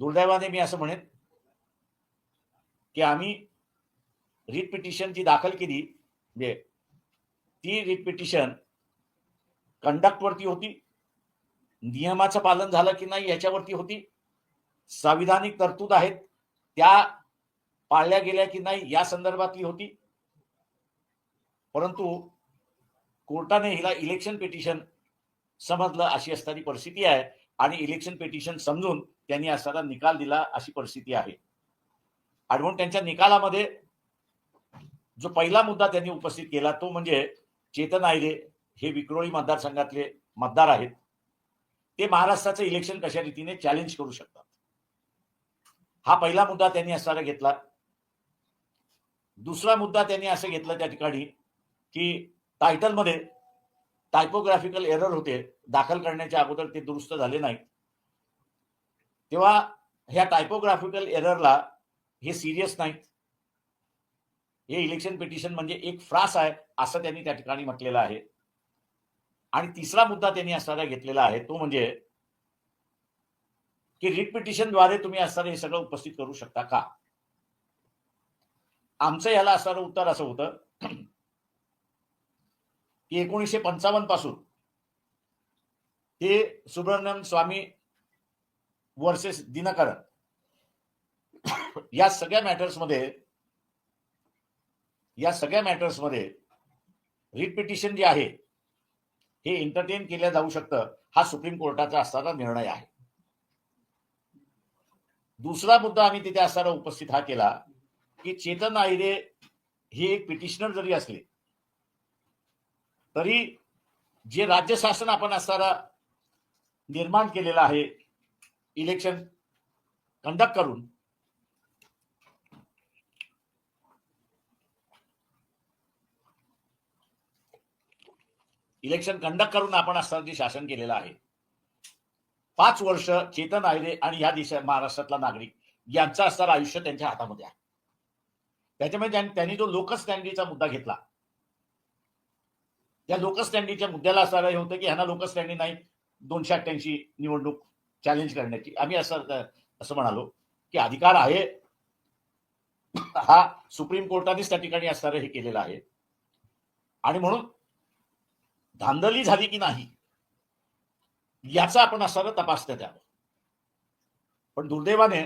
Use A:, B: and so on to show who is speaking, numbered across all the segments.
A: दुर्दैवाने मी असं म्हणेन की आम्ही रिट पिटिशन जी दाखल केली म्हणजे ती रिट पिटिशन कंडक्टवरती होती नियमाचं पालन झालं की नाही याच्यावरती होती संविधानिक तरतूद आहेत त्या पाळल्या गेल्या की नाही या संदर्भातली होती. परंतु कोर्टाने हिला इलेक्शन पिटिशन समजलं अशी असणारी परिस्थिती आहे आणि इलेक्शन पिटिशन समजून त्यांनी असताना निकाल दिला अशी परिस्थिती आहे. आणि म्हणून त्यांच्या निकालामध्ये जो पहिला मुद्दा त्यांनी उपस्थित केला तो म्हणजे चेतन आयले हे विक्रोळी मतदारसंघातले मतदार आहेत. ते महाराष्ट्राचं इलेक्शन कशा रीतीने चॅलेंज करू शकतात? हा पहिला मुद्दा त्यांनी असताना घेतला. दुसरा मुद्दा त्यांनी असं घेतला त्या ठिकाणी की टायटलमध्ये टायपोग्राफिकल एरर होते. दाखल करण्याच्या अगोदर ते दुरुस्त झाले नाहीत. तेव्हा ह्या टायपोग्राफिकल एररला हे सिरियस नाहीत. हे इलेक्शन पिटिशन म्हणजे एक फ्रास आहे असं त्यांनी त्या ठिकाणी म्हटलेलं आहे. आणि तिसरा मुद्दा त्यांनी असणारा घेतलेला आहे तो म्हणजे की रिट पिटिशनद्वारे तुम्ही असणारं हे सगळं उपस्थित करू शकता का? आमचं याला असणारं उत्तर असं होतं की एकोणीसशे पंचावन्नपासून ते सुब्रमण्यम स्वामी वर्सेस दिनकरण. या सगळ्या मॅटर्समध्ये या सगळ्या मॅटर्समध्ये रिपिटिशन जे आहे हे एंटरटेन केलं जाऊ शकतं हा सुप्रीम कोर्टाचा असणारा निर्णय आहे. दुसरा मुद्दा आम्ही तिथे असताना उपस्थित हा केला की चेतन आहिरे हे एक पिटिशनर जरी असले तरी जे राज्य शासन आपण असताना निर्माण केलेलं आहे इलेक्शन कंडक्ट करून इलेक्शन कंडक्ट करून आपण असताना जे शासन केलेलं आहे. पाच वर्ष चेतन आयरे आणि ह्या देशा महाराष्ट्रातला नागरिक यांचं असणारं आयुष्य त्यांच्या हातामध्ये आहे. त्याच्यामुळे त्यांनी जो लोकस्टँडीचा मुद्दा घेतला त्या लोकस्टँडीच्या मुद्द्याला असणारं हे होतं की ह्यांना लोकस्टँडी नाही दोनशे अठ्ठ्याऐंशी निवडणूक चॅलेंज करण्याची. आम्ही असं असं म्हणालो की अधिकार आहे. हा सुप्रीम कोर्टानेच त्या ठिकाणी असणारं हे केलेलं आहे. आणि म्हणून धांदली झाली की नाही याचा आपण असणारं तपासण्यात द्यावं. पण दुर्दैवाने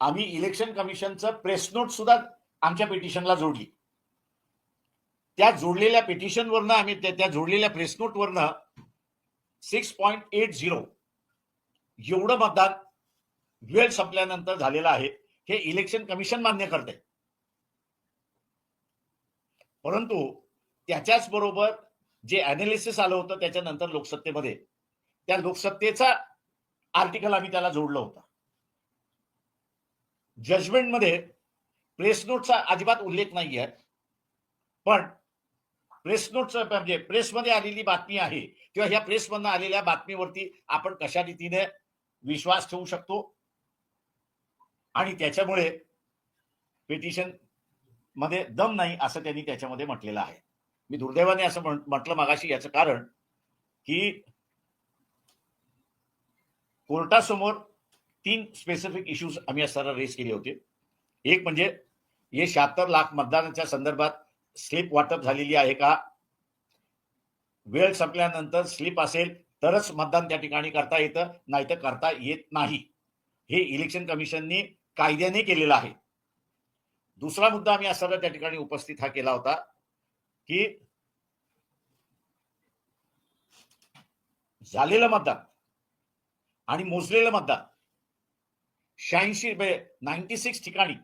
A: आम्ही इलेक्शन कमिशनचं प्रेस नोट सुद्धा आमच्या पिटिशनला जोडली. त्या जोडलेल्या पिटिशनवरनं आम्ही त्या त्या जोडलेल्या प्रेस नोटवरनं सिक्स पॉईंट एट झिरो. एवढं मतदान वेळ संपल्यानंतर झालेलं आहे. हे इलेक्शन कमिशन मान्य करते. परंतु त्याच्याच बरोबर जे अनालिसिस आलं होतं त्याच्यानंतर लोकसत्तेमध्ये त्या लोकसत्तेचा आर्टिकल आम्ही त्याला जोडलं होता. जजमेंटमध्ये प्रेस नोटचा अजिबात उल्लेख नाही आहे पण प्रेस नोटचं म्हणजे प्रेसमध्ये आलेली बातमी आहे. किंवा ह्या प्रेसमधनं आलेल्या बातमीवरती आपण कशा रीतीने विश्वास ठेवू शकतो? आणि त्याच्यामुळे पिटिशनमध्ये दम नाही असं त्यांनी त्याच्यामध्ये म्हटलेलं आहे. मी दुर्दैवाने असं म्हण- म्हटलं मागाशी याचं कारण की कोर्टासमोर तीन स्पेसिफिक इश्यूज आम्ही असताना रेस केले होते. एक म्हणजे हे शहात्तर लाख मतदानाच्या संदर्भात स्लिप वाटप झालेली आहे का? वेळ संपल्यानंतर स्लिप असेल तरच मतदान त्या ठिकाणी करता येतं नाहीतर करता येत नाही. हे इलेक्शन कमिशननी कायद्याने केलेलं आहे. दुसरा मुद्दा आम्ही असताना त्या ठिकाणी उपस्थित हा केला होता की झालेलं मतदान आणि मोजलेलं मतदान शहाऐंशी म्हणजे नाईन्टी सिक्स ठिकाणी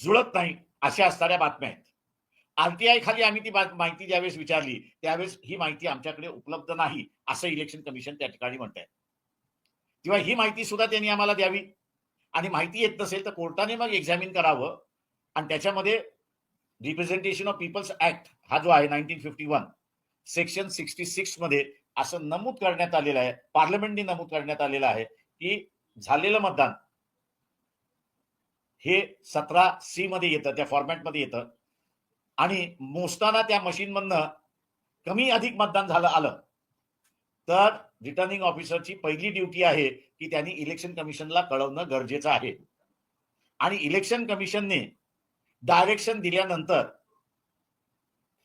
A: जुळत नाही. अशा असणाऱ्या बातम्या आहेत. आरटीआय खाली आम्ही ती बात- माहिती ज्यावेळेस विचारली त्यावेळेस ही माहिती आमच्याकडे उपलब्ध नाही असं इलेक्शन कमिशन त्या ठिकाणी म्हणत आहे किंवा ही माहिती सुद्धा त्यांनी आम्हाला द्यावी. आणि माहिती येत नसेल तर कोर्टाने मग एक्झामिन करावं. आणि त्याच्यामध्ये रिप्रेझेंटेशन ऑफ पीपल्स ऍक्ट हा जो आहे nineteen fifty one section sixty सिक्समध्ये असं नमूद करण्यात आलेलं आहे. पार्लमेंटने नमूद करण्यात आलेलं आहे की झालेलं मतदान हे सतरा सी मध्ये येतं त्या फॉर्मॅटमध्ये येतं. आणि मोजताना त्या मशीनमधनं कमी अधिक मतदान झालं आलं. तर रिटर्निंग ऑफिसरची पहिली ड्युटी आहे की त्यांनी इलेक्शन कमिशनला कळवणं गरजेचं आहे. आणि इलेक्शन कमिशनने डायरेक्शन दिल्यानंतर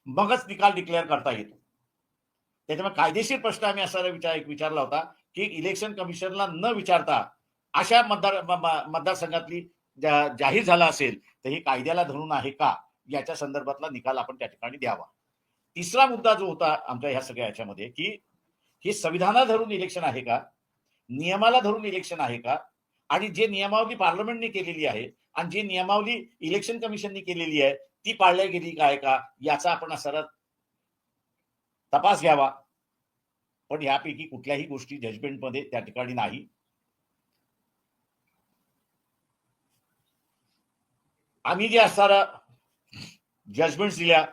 A: मगच निकाल डिक्लेअर करता येतो. त्याच्यामुळे कायदेशीर प्रश्न आम्ही असा विचार एक विचारला होता की इलेक्शन कमिशनला न विचारता अशा मतदार म- मतदारसंघातली जा- जाहीर झाला असेल तर हे कायद्याला धरून आहे का? याच्या संदर्भातला निकाल आपण त्या ठिकाणी द्यावा. तिसरा मुद्दा जो होता आमच्या ह्या सगळ्या याच्यामध्ये की हे संविधाना धरून इलेक्शन आहे का? नियमाला धरून इलेक्शन आहे का? आणि जे नियमावली पार्लमेंटने केलेली आहे आणि जे नियमावली इलेक्शन कमिशनने केलेली आहे ती पाळल्या गेली काय का? याचा आपण सरळ तपास घ्यावा. पण यापैकी कुठल्याही गोष्टी जजमेंटमध्ये त्या ठिकाणी नाही. आम्ही जे असणारा जजमेंट दिल्या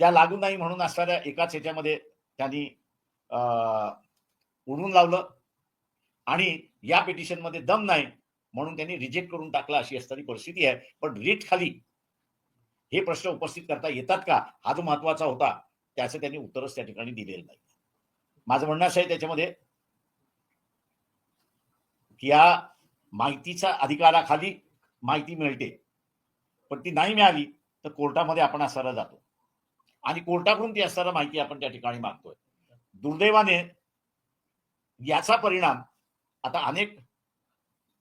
A: त्या लागू नाही म्हणून असणाऱ्या एकाच ह्याच्यामध्ये त्यांनी अं, उडून लावलं. आणि या पिटिशनमध्ये दम नाही म्हणून त्यांनी रिजेक्ट करून टाकला अशी असणारी परिस्थिती आहे. पण रिट खाली हे प्रश्न उपस्थित करता येतात का? हा जो महत्त्वाचा होता त्याचं त्यांनी उत्तरच त्या ठिकाणी दिलेलं नाही. माझं म्हणणं असं आहे त्याच्यामध्ये की या माहितीच्या अधिकाराखाली माहिती मिळते. पण ती नाही मिळाली तर कोर्टामध्ये आपण असायला जातो. आणि कोर्टाकडून ती असणारा माहिती आपण त्या ठिकाणी मागतोय. दुर्दैवाने याचा परिणाम आता अनेक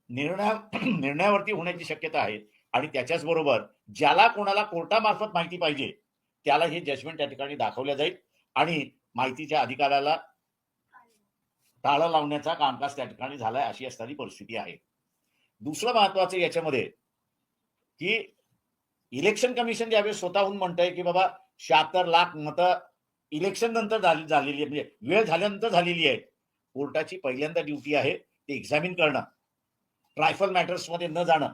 A: निर्णया निर्णयावरती होण्याची शक्यता आहे. आणि त्याच्याच बरोबर ज्याला कोणाला कोर्टामार्फत माहिती पाहिजे त्याला हे जजमेंट त्या ठिकाणी दाखवल्या जाईल. आणि माहितीच्या अधिकाराला टाळं लावण्याचा कामकाज त्या ठिकाणी झालाय अशी असणारी परिस्थिती आहे. दुसरं महत्वाचं याच्यामध्ये की इलेक्शन कमिशन ज्यावेळेस स्वतःहून म्हणतंय की बाबा शहात्तर लाख मतं इलेक्शन नंतर झाली झालेली आहे म्हणजे वेळ झाल्यानंतर झालेली आहे कोर्टाची पहिल्यांदा ड्युटी आहे ते एक्झामिन करणं. ट्रायफल मॅटर्समध्ये न जाणं.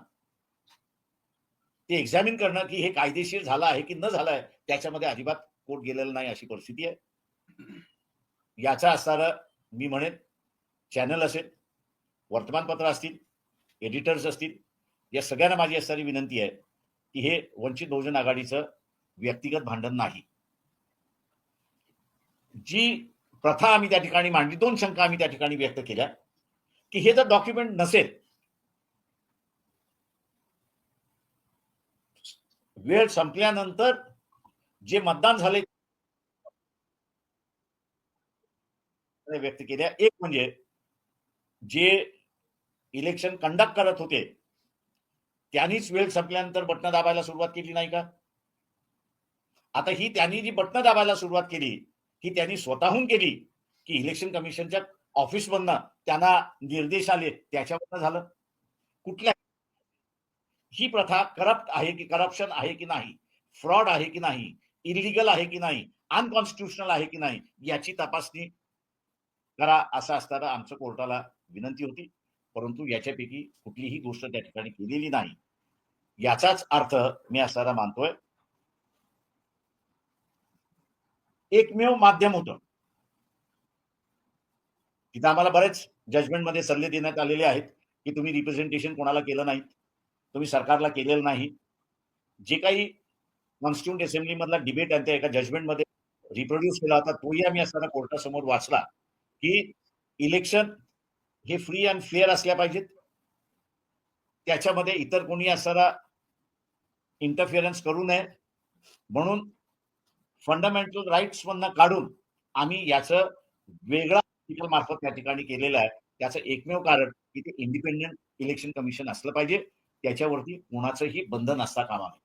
A: ते एक्झामिन करणं की हे कायदेशीर झालं आहे की न झालं आहे त्याच्यामध्ये अजिबात कोर्ट गेलेलं नाही अशी परिस्थिती आहे. याचा असणारं मी म्हणेन चॅनल असेल वर्तमानपत्र असतील एडिटर्स असतील या सगळ्यांना माझी असणारी विनंती आहे की हे वंचित बहुजन आघाडीचं व्यक्तिगत भांडण नाही. जी प्रथा आम्ही त्या ठिकाणी मांडली दोन शंका आम्ही त्या ठिकाणी व्यक्त केल्या की हे जर डॉक्युमेंट नसेल वेळ संपल्यानंतर जे मतदान झाले व्यक्त केल्या. एक म्हणजे जे इलेक्शन कंडक्ट करत होते. त्यांनीच वेळ संपल्यानंतर बटणं दाबायला सुरुवात केली नाही का? आता ही त्यांनी जी बटणं दाबायला सुरुवात केली ही त्यांनी स्वतःहून केली की इलेक्शन कमिशनच्या ऑफिस मधनं त्यांना निर्देश आले त्याच्यावरनं झालं. कुठल्या? ही प्रथा करप्ट आहे की करप्शन आहे की नाही? फ्रॉड आहे की नाही? इलिगल आहे की नाही? अनकॉन्स्टिट्युशनल आहे की नाही? याची तपासणी करा असं असताना आमचं कोर्टाला विनंती होती. परंतु याच्यापैकी कुठलीही गोष्ट त्या ठिकाणी केलेली नाही. याचाच अर्थ मी असताना मानतोय एकमेव माध्यम होतं. तिथं आम्हाला बरेच जजमेंटमध्ये सल्ले देण्यात आलेले आहेत की तुम्ही रिप्रेझेंटेशन कोणाला केलं नाही तुम्ही सरकारला केलेलं नाही. जे काही कॉन्स्टिट्युंट असेंब्लीमधला डिबेट आणि त्या एका जजमेंटमध्ये रिप्रोड्यूस केला होता तोही आम्ही असताना कोर्टासमोर वाचला की इलेक्शन हे फ्री अँड फेअर असल्या पाहिजेत. त्याच्यामध्ये इतर कोणी असणारा इंटरफिअरन्स करू नये. म्हणून फंडामेंटल राईट्स मधनं काढून आम्ही याचं वेगळा आर्टिकल मार्फत त्या ठिकाणी केलेलं आहे. त्याचं एकमेव कारण की ते इंडिपेंडेंट इलेक्शन कमिशन असलं पाहिजे. त्याच्यावरती कोणाचंही बंधन असता कामा नये.